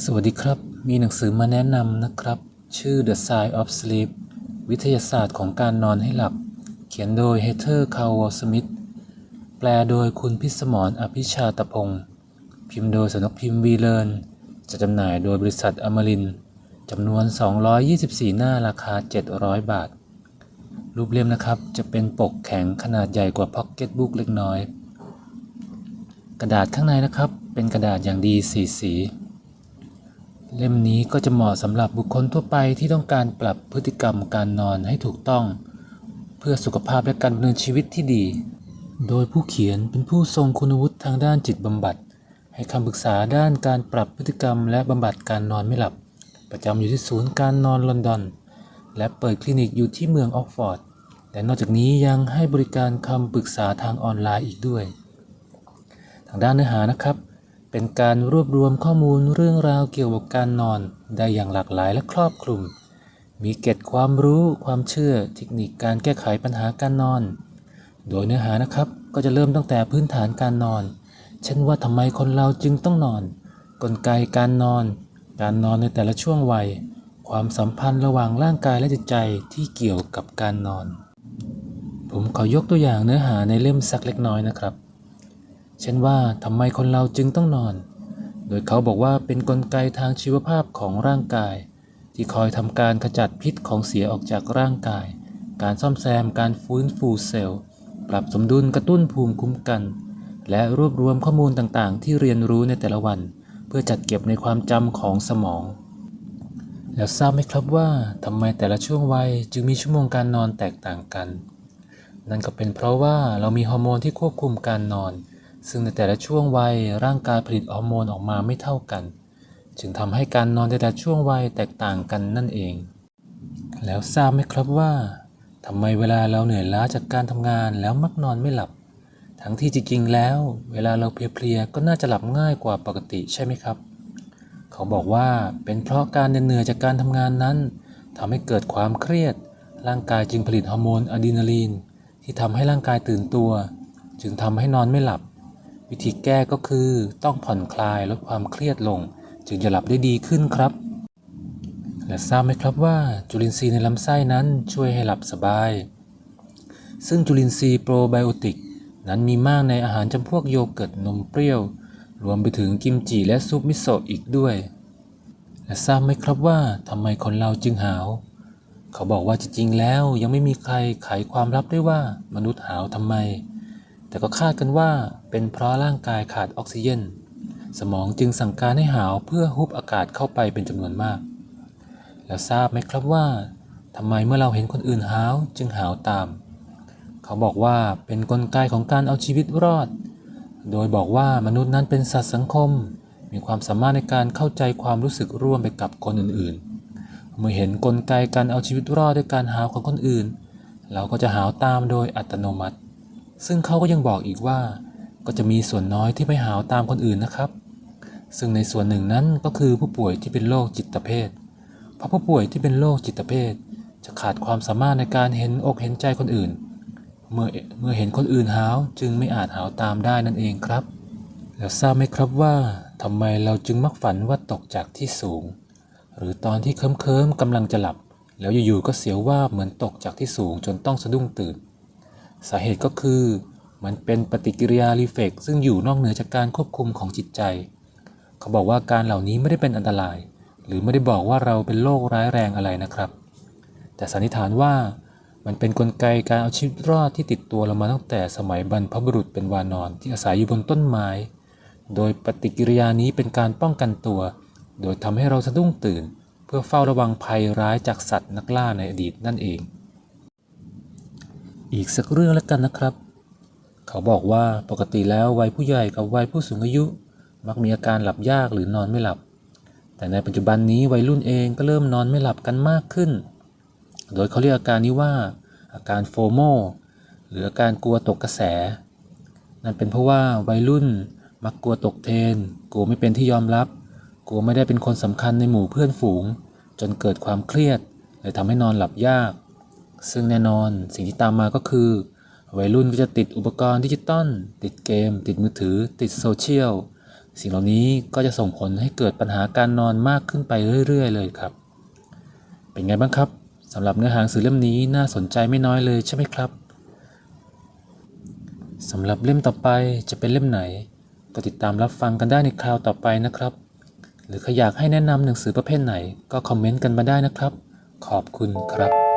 สวัสดีครับ มีหนังสือมาแนะนำนะครับ ชื่อ The Science of Sleep วิทยาศาสตร์ของการนอนให้หลับ เขียนโดยเฮเธอร์คาวอลสมิธแปลโดยคุณพิสมรอภิชาตพงศ์พิมพ์โดยสนกพิมพ์วีเลนจะจำหน่ายโดยบริษัทอมรินจำนวน 224 หน้าราคา 700 บาท รูปเล่มนะครับจะเป็นปกแข็งขนาดใหญ่กว่าพ็อกเก็ตบุ๊กเล็กน้อย กระดาษข้างในนะครับเป็นกระดาษอย่างดีสีสี เล่มนี้ก็จะเหมาะสำหรับบุคคลทั่วไปที่ต้องการปรับพฤติกรรมการนอนให้ถูกต้อง เพื่อสุขภาพและการดำเนินชีวิตที่ดี โดยผู้เขียนเป็นผู้ทรงคุณวุฒิทางด้านจิตบำบัด ให้คำปรึกษาด้านการปรับพฤติกรรมและบำบัดการนอนไม่หลับ ประจำอยู่ที่ศูนย์การนอนลอนดอน และเปิดคลินิกอยู่ที่เมืองออกฟอร์ดและนอกจากนี้ยังให้บริการคำปรึกษาทางออนไลน์อีกด้วย ทางด้านเนื้อหานะครับ เป็นการรวบรวมข้อมูลเรื่องราวเกี่ยวกับการนอนได้อย่างหลากหลายและครอบคลุม มีเก็ดความรู้ความเชื่อเทคนิคการแก้ไขปัญหาการนอน โดยเนื้อหานะครับก็จะเริ่มตั้งแต่พื้นฐานการนอน เช่นว่าทำไมคนเราจึงต้องนอน กลไกการนอน การนอนในแต่ละช่วงวัย ความสัมพันธ์ระหว่างร่างกายและจิตใจที่เกี่ยวกับการนอน ผมขอยกตัวอย่างเนื้อหาในเล่มสักเล็กน้อยนะครับ เช่นว่าทำไมคนเราจึงต้องนอน โดยเขาบอกว่าเป็นนกลไกทางชีวภาพของร่างกาย ที่คอยทำการขจัดพิษของเสียออกจากร่างกาย การซ่อมแซมการฟื้นฟูเซลล์ ปรับสมดุลกระตุ้นภูมิคุ้มกัน และรวบรวมข้อมูลต่างๆ ที่เรียนรู้ในแต่ละวัน เพื่อจัดเก็บในความจำของสมอง แล้วทราบไหมครับว่าทำไมแต่ละช่วงวัยจึงมีชั่วโมงการนอนแตกต่างกัน นั่นก็เป็นเพราะว่าเรามีฮอร์โมนที่ควบคุมการนอน ซึ่งในแต่ละช่วงวัยร่างกายผลิตฮอร์โมนออกมาไม่เท่ากัน จึงทำให้การนอนในแต่ละช่วงวัยแตกต่างกันนั่นเอง แล้วทราบไหมครับว่าทำไมเวลาเราเหนื่อยล้าจากการทำงานแล้วมักนอนไม่หลับ ทั้งที่จริงๆแล้ว เวลาเราเพลียๆก็น่าจะหลับง่ายกว่าปกติใช่ไหมครับ เขาบอกว่าเป็นเพราะการเหนื่อยจากการทำงานนั้นทำให้เกิดความเครียด ร่างกายจึงผลิตฮอร์โมนอะดรีนาลีน ที่ทำให้ร่างกายตื่นตัว จึงทำให้นอนไม่หลับ วิธีแก้ก็คือต้องผ่อนคลายลดความเครียดลง จึงจะหลับได้ดีขึ้นครับ และทราบไหมครับว่าจุลินทรีย์ในลำไส้นั้นช่วยให้หลับสบาย ซึ่งจุลินทรีย์โปรไบโอติกนั้นมีมากในอาหารจำพวกโยเกิร์ตนมเปรี้ยว รวมไปถึงกิมจิและซุปมิโซะอีกด้วย และทราบไหมครับว่าทำไมคนเราจึงหาว เขาบอกว่าจริงๆแล้วยังไม่มีใครไขความลับได้ว่ามนุษย์หาวทำไม แต่ก็คาดกันว่าเป็นเพราะร่างกายขาดออกซิเจน สมองจึงสั่งการให้หาวเพื่อฮุบอากาศเข้าไปเป็นจำนวนมาก แล้วทราบไหมครับว่าทำไมเมื่อเราเห็นคนอื่นหาวจึงหาวตาม เขาบอกว่าเป็นนกลไกของการเอาชีวิตรอด โดยบอกว่ามนุษย์นั้นเป็นสัตว์สังคม มีความสามารถในการเข้าใจความรู้สึกร่วมไปกับคนอื่นๆ เมื่อเห็นนกลไกการเอาชีวิตรอดด้วยการหาวของคนอื่น เราก็จะหาวตามโดยอัตโนมัติ ซึ่งเขาก็ยังบอกอีกว่า ก็จะมีส่วนน้อยที่ไม่หาวตามคนอื่นนะครับ ซึ่งในส่วนหนึ่งนั้นก็คือผู้ป่วยที่เป็นโรคจิตเภท เพราะผู้ป่วยที่เป็นโรคจิตเภท จะขาดความสามารถในการเห็นอกเห็นใจคนอื่น เมื่อเมื่อเห็นคนอื่นหาวจึงไม่อาจหาวตามได้นั่นเองครับ แล้วทราบไหมครับว่าทำไมเราจึงมักฝันว่าตกจากที่สูง หรือตอนที่เคลิ้มๆกำลังจะหลับ แล้วอยู่ๆก็เสียวว่าเหมือนตกจากที่สูงจนต้องสะดุ้งตื่น สาเหตุก็คือ มันเป็นปฏิกิริยารีเฟกซึ่งอยู่นอกเหนือจากการควบคุมของจิตใจ เขาบอกว่าการเหล่านี้ไม่ได้เป็นอันตราย หรือไม่ได้บอกว่าเราเป็นโรคร้ายแรงอะไรนะครับ แต่สันนิษฐานว่ามันเป็นนกลไกการเอาชีวิตรอดที่ติดตัวเรามาตั้งแต่สมัยบรรพบุรุษเป็นวานอนที่อาศัยอยู่บนต้นไม้ โดยปฏิกิริยานี้เป็นการป้องกันตัว โดยทำให้เราสะดุ้งตื่น เพื่อเฝ้าระวังภัยร้ายจากสัตว์นักล่าในอดีตนั่นเอง อีกสักเรื่องแล้วกันนะครับ เขาบอกว่าปกติแล้ววัยผู้ใหญ่กับวัยผู้สูงอายุ มักมีอาการหลับยากหรือนอนไม่หลับ แต่ในปัจจุบันนี้วัยรุ่นเองก็เริ่มนอนไม่หลับกันมากขึ้น โดยเขาเรียกอาการนี้ว่า อาการโฟโมหรืออาการกลัวตกกระแส นั่นเป็นเพราะว่าวัยรุ่นมักกลัวตกเทรนกลัวไม่เป็นที่ยอมรับ กลัวไม่ได้เป็นคนสำคัญในหมู่เพื่อนฝูง จนเกิดความเครียดเลยทำให้นอนหลับยาก ซึ่งแน่นอนสิ่งที่ตามมาก็คือ วัยรุ่นก็จะติดอุปกรณ์ดิจิตอลติดเกม ติดมือถือ ติดโซเชียลสิ่งเหล่านี้ก็จะส่งผลให้เกิดปัญหาการนอนมากขึ้นไปเรื่อย ๆ เลยครับ เป็นไงบ้างครับสำหรับเนื้อหาหนังสือเล่มนี้น่าสนใจไม่น้อยเลยใช่ไหมครับสำหรับเล่มต่อไปจะเป็นเล่มไหน ก็ติดตามรับฟังกันได้ในคราวต่อไปนะครับ หรือใครอยากให้แนะนำหนังสือประเภทไหนก็คอมเมนต์กันมาได้นะครับ ขอบคุณครับ